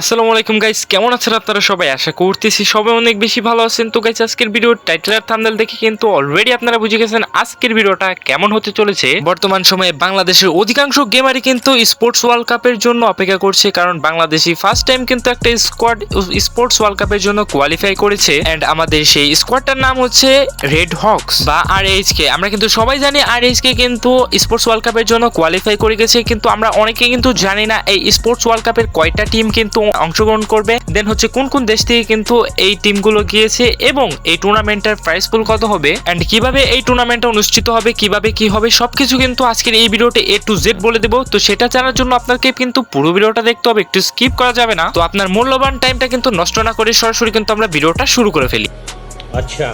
আসসালামু আলাইকুম গাইস কেমন আছেন আপনারা সবাই? আশা করতেছি সবাই অনেক বেশি ভালো আছেন। তো গাইস আজকের ভিডিওর টাইটেল আর থাম্বনেল দেখে কিন্তু অলরেডি আপনারা বুঝে গেছেন আজকের ভিডিওটা কেমন হতে চলেছে। বর্তমান সময়ে বাংলাদেশের অধিকাংশ গেমারই কিন্তু স্পোর্টস ওয়ার্ল্ড কাপের জন্য অপেক্ষা করছে, কারণ বাংলাদেশি ফার্স্ট টাইম কিন্তু একটা স্কোয়াড স্পোর্টস ওয়ার্ল্ড কাপের জন্য কোয়ালিফাই করেছে। এন্ড আমাদের সেই স্কোয়াডটার নাম হচ্ছে রেড হকস বা আর কে আমরা কিন্তু সবাই জানি আর কে কিন্তু স্পোর্টস ওয়ার্ল্ড কাপের জন্য কোয়ালিফাই করে গেছে, কিন্তু আমরা অনেকে কিন্তু জানি না এই স্পোর্টস ওয়ার্ল্ড কাপের কয়টা টিম কিন্তু অংশগ্রহণ করবে। দেন হচ্ছে কোন কোন দেশ থেকে কিন্তু এই টিমগুলো গিয়েছে এবং এই টুর্নামেন্টের প্রাইস পুল কত হবে অ্যান্ড কীভাবে এই টুর্নামেন্টটা অনুষ্ঠিত হবে, কীভাবে কি হবে, সবকিছু কিন্তু আজকের এই ভিডিওতে এ টু জেড বলে দেবো। তো সেটা জানার জন্য আপনাকে কিন্তু পুরো ভিডিওটা দেখতে হবে, একটু স্কিপ করা যাবে না। তো আপনার মূল্যবান টাইমটা কিন্তু নষ্ট না করে সরাসরি কিন্তু আমরা ভিডিওটা শুরু করে ফেলি। আচ্ছা।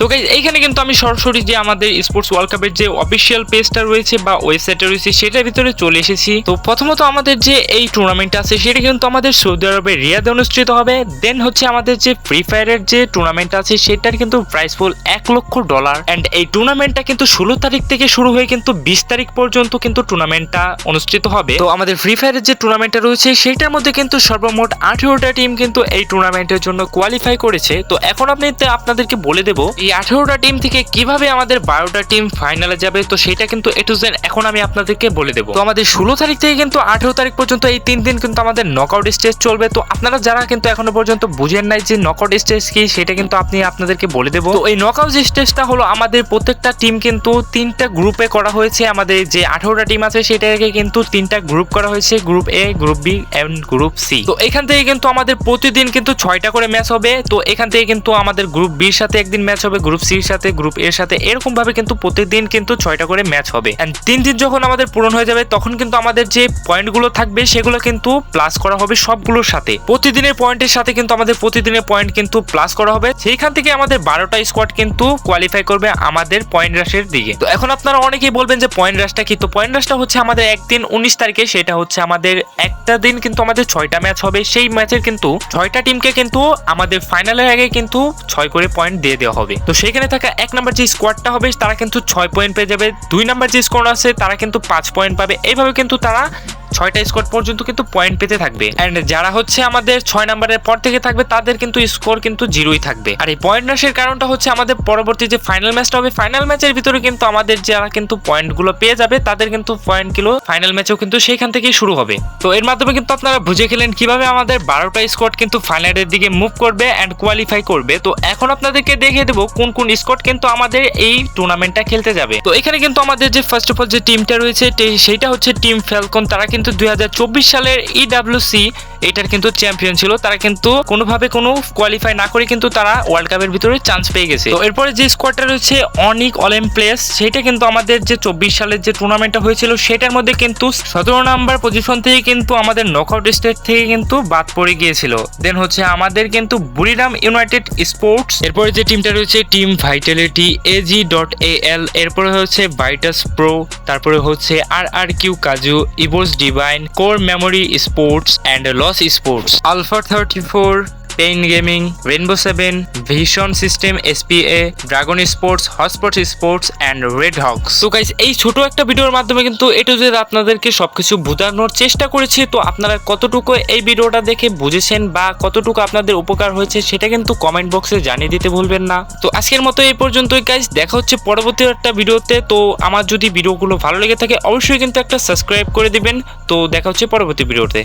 তো গাইজ এইখানে কিন্তু আমি সরাসরি যে আমাদের স্পোর্টস ওয়ার্ল্ড কাপের যে অফিসিয়াল পেজটা রয়েছে বা ওয়েবসাইটটা রয়েছে, সেটার ভিতরে চলে এসেছি। তো প্রথমত আমাদের যে এই টুর্নামেন্ট আছে, সেটা কিন্তু আমাদের সৌদি আরবের রিয়াদে অনুষ্ঠিত হবে। দেন হচ্ছে আমাদের যে ফ্রি ফায়ারের যে টুর্নামেন্ট আছে, সেটার কিন্তু প্রাইস ফুল এক লক্ষ ডলার অ্যান্ড এই টুর্নামেন্টটা কিন্তু ষোলো তারিখ থেকে শুরু হয়ে কিন্তু বিশ তারিখ পর্যন্ত কিন্তু টুর্নামেন্টটা অনুষ্ঠিত হবে। তো আমাদের ফ্রি ফায়ারের যে টুর্নামেন্টটা রয়েছে, সেটার মধ্যে কিন্তু সর্বমোট আঠেরোটা টিম কিন্তু এই টুর্নামেন্টের জন্য কোয়ালিফাই করেছে। তো এখন আপনি আপনাদেরকে বলে দেবো এই আঠেরোটা টিম থেকে কীভাবে আমাদের বারোটা টিম ফাইনালে যাবে, তো সেটা কিন্তু এ টু এখন আমি আপনাদেরকে বলে দেবো। তো আমাদের ষোলো তারিখ থেকে কিন্তু আঠেরো তারিখ পর্যন্ত এই তিন দিন কিন্তু আমাদের নকআউট স্টেজ চলবে। তো আপনারা যারা কিন্তু এখনও পর্যন্ত বুঝেন নাই যে নকআউট স্টেজ কি, সেটা কিন্তু আপনি আপনাদেরকে বলে দেবো। তো এই নকআউট স্টেজটা হলো আমাদের প্রত্যেকটা টিম কিন্তু তিনটা গ্রুপে করা হয়েছে। আমাদের যে আঠেরোটা টিম আছে, সেটাকে কিন্তু তিনটা গ্রুপ করা হয়েছে group A group B and group C তো এখান থেকে কিন্তু আমাদের প্রতিদিন কিন্তু ছয়টা করে ম্যাচ হবে। তো এখান থেকে কিন্তু আমাদের গ্রুপ বির সাথে একদিন ম্যাচ হবে। গ্রুপ সির সাথে গ্রুপ এর সাথে। এরকম ভাবে কিন্তু প্রতিদিন কিন্তু ছয়টা করে ম্যাচ হবে। এন্ড তিন দিন যখন আমাদের পূরণ হয়ে যাবে, তখন কিন্তু আমাদের যে পয়েন্টগুলো থাকবে, সেগুলো কিন্তু প্লাস করা হবে সবগুলোর সাথে। প্রতিদিনের পয়েন্টের সাথে কিন্তু আমাদের প্রতিদিনের পয়েন্ট কিন্তু প্লাস করা হবে। সেইখান থেকে আমাদের বারোটা স্কোয়াড কিন্তু কোয়ালিফাই করবে আমাদের পয়েন্ট রাশের দিকে। তো এখন আপনারা অনেকেই বলবেন যে পয়েন্ট রাশটা কি? তো পয়েন্ট রাশটা হচ্ছে আমাদের একদিন উনিশ তারিখে, সেটা হচ্ছে আমাদের একটা দিন কিন্তু আমাদের ছয়টা ম্যাচ হবে। সেই ম্যাচের কিন্তু ছয়টা টিমকে কিন্তু আমাদের ফাইনালের আগে কিন্তু ছয় করে পয়েন্ট দিয়ে দেওয়া হবে। তো সেখানে থাকা এক নাম্বার যে স্কোয়াডটা হবে, তারা কিন্তু ছয় পয়েন্ট পেয়ে যাবে। দুই নাম্বার যে স্কোয়াড আছে, তারা কিন্তু পাঁচ পয়েন্ট পাবে। এইভাবে কিন্তু তারা ছয়টা স্কোর পর্যন্ত কিন্তু পয়েন্ট পেতে থাকবে। এন্ড যারা হচ্ছে আমাদের ছয় নাম্বারের পর থেকে থাকবে, তাদের কিন্তু স্কোর কিন্তু জিরোই থাকবে। আর এই পয়েন্ট রাশের কারণটা হচ্ছে আমাদের পরবর্তী যে ফাইনাল ম্যাচটা হবে ফাইনাল ম্যাচের ভিতরে কিন্তু আমাদের যারা কিন্তু পয়েন্টগুলো পেয়ে যাবে, তাদের কিন্তু পয়েন্টগুলো ফাইনাল ম্যাচেও কিন্তু সেইখান থেকেই শুরু হবে। তো এর মাধ্যমে কিন্তু আপনারা বুঝে গেলেন কীভাবে আমাদের বারোটা স্কোয়াড কিন্তু ফাইনালের দিকে মুভ করবে অ্যান্ড কোয়ালিফাই করবে। তো এখন আপনাদেরকে দেখিয়ে দেবো কোন কোন স্কোয়াড কিন্তু আমাদের এই টুর্নামেন্টটা খেলতে যাবে। তো এখানে কিন্তু আমাদের যে ফার্স্ট অফ অল যে টিমটা রয়েছে সেইটা হচ্ছে টিম ফ্যালকন তারা কিন্তু দুই হাজার চব্বিশ সালের E ইডাব্লিউসি এটার কিন্তু চ্যাম্পিয়ন ছিল। তারা কিন্তু কোনোভাবে কোনো কোয়ালিফাই না করে কিন্তু তারা ওয়ার্ল্ড কাপের ভিতরে চান্স পেয়ে গেছে। তো এরপরে যে স্কোয়াডটা রয়েছে, অনিক অলিম প্লেস সেটা কিন্তু আমাদের যে চব্বিশ সালের যে টুর্নামেন্টটা হয়েছিল, সেটার মধ্যে কিন্তু সতেরো নাম্বার পজিশন থেকে কিন্তু আমাদের নকআউট স্টেট থেকে কিন্তু বাদ পড়ে গিয়েছিল। দেন হচ্ছে আমাদের কিন্তু বুড়িরাম ইউনাইটেড স্পোর্টস এরপরে যে টিমটা রয়েছে team Vitality AG dot A L এরপরে হচ্ছে ভাইটাস প্রো তারপরে হচ্ছে R R Q Kazu EVOS Divine core memory sports and loss sports alpha thirty four pain gaming rainbow seven vision system SPA dragon sports hotspot sports and red hawks তো guys এই ছোট একটা ভিডিওর মাধ্যমে কিন্তু এটু যে আপনাদেরকে সবকিছু বোঝানোর চেষ্টা করেছি। তো আপনারা কতটুকু এই ভিডিওটা দেখে বুঝেছেন বা কতটুকু আপনাদের উপকার হয়েছে সেটা কিন্তু কমেন্ট বক্সে জানিয়ে দিতে ভুলবেন না। তো আজকের মতো এই পর্যন্তই গাইস দেখা হচ্ছে পরবর্তী একটা ভিডিওতে। তো আমার যদি ভিডিওগুলো ভালো লেগে থাকে, অবশ্যই কিন্তু একটা সাবস্ক্রাইব করে দিবেন। তো দেখা হচ্ছে পরবর্তী ভিডিওতে।